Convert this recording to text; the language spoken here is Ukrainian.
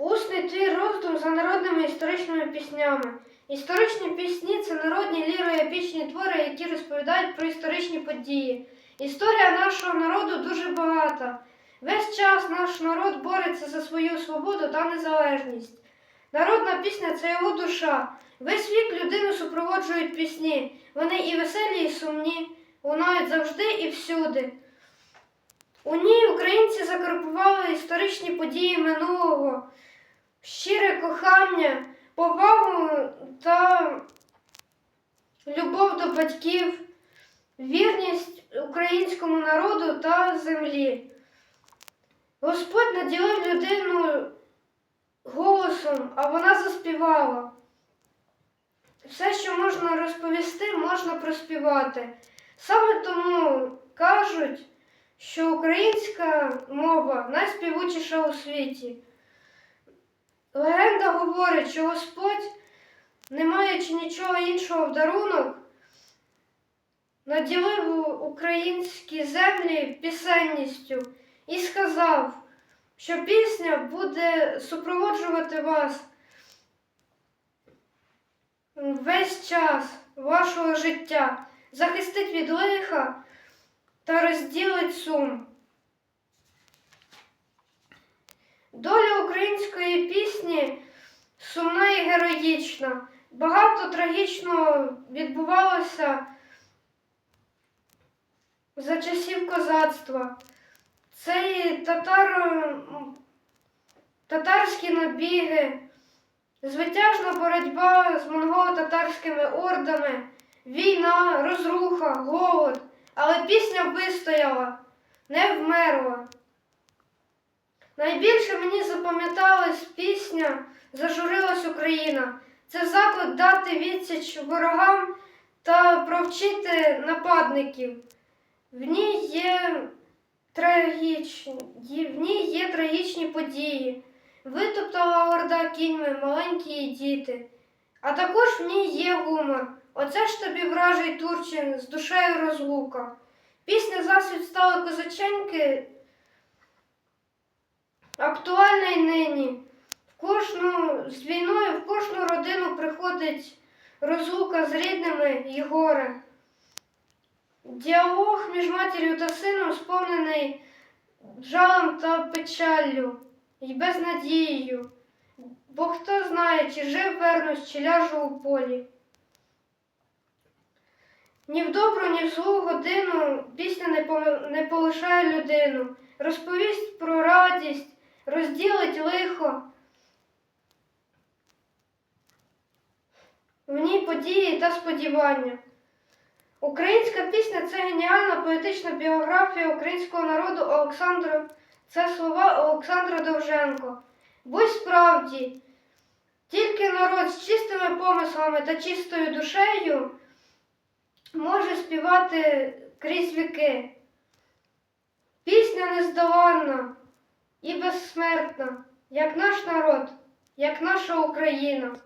Усний твій роздум за народними історичними піснями. Історичні пісні це народні ліро-епічні твори, які розповідають про історичні події. Історія нашого народу дуже багата. Весь час наш народ бореться за свою свободу та незалежність. Народна пісня це його душа. Весь вік людину супроводжують пісні. Вони і веселі, і сумні, лунають завжди і всюди. У ній українці закарпували історичні події минулого, щире кохання, повагу та любов до батьків, вірність українському народу та землі. Господь наділив людину голосом, а вона заспівала. Все, що можна розповісти, можна проспівати. Саме тому кажуть, що українська мова найспівучіша у світі. Легенда говорить, що Господь, не маючи нічого іншого в дарунок, наділив українські землі пісенністю і сказав, що пісня буде супроводжувати вас весь час вашого життя, захистить від лиха та розділить сум. Доля української пісні сумна і героїчна. Багато трагічного відбувалося за часів козацтва. Це і татар... татарські набіги, звитяжна боротьба з монголо-татарськими ордами, війна, розруха, голод. Але пісня вистояла, не вмерла. Найбільше мені запам'яталась пісня Зажурилась Україна. Це заклик дати відсіч ворогам та провчити нападників. В ній є трагічні, в ній є трагічні події. Витоптала орда кіньми маленькі діти. А також в ній є гумор. Оце ж тобі вражий Турчин з душею розлука. Пісня засвіт стали козаченьки актуальна й нині. В кожну з війною в кожну родину приходить розлука з рідними і горе. Діалог між матір'ю та сином сповнений жалем та печаллю і безнадією. Бо хто знає, чи жив вернусь, чи ляжу у полі. Ні в добру, ні в злу годину пісня не полишає людину, розповість про радість, розділить лихо. В ній події та сподівання. Українська пісня це геніальна поетична біографія українського народу Олександра. Це слова Олександра Довженко. Будь справді, тільки народ з чистими помислами та чистою душею може співати крізь віки. Пісня нездоланна безсмертна, як наш народ, як наша Україна.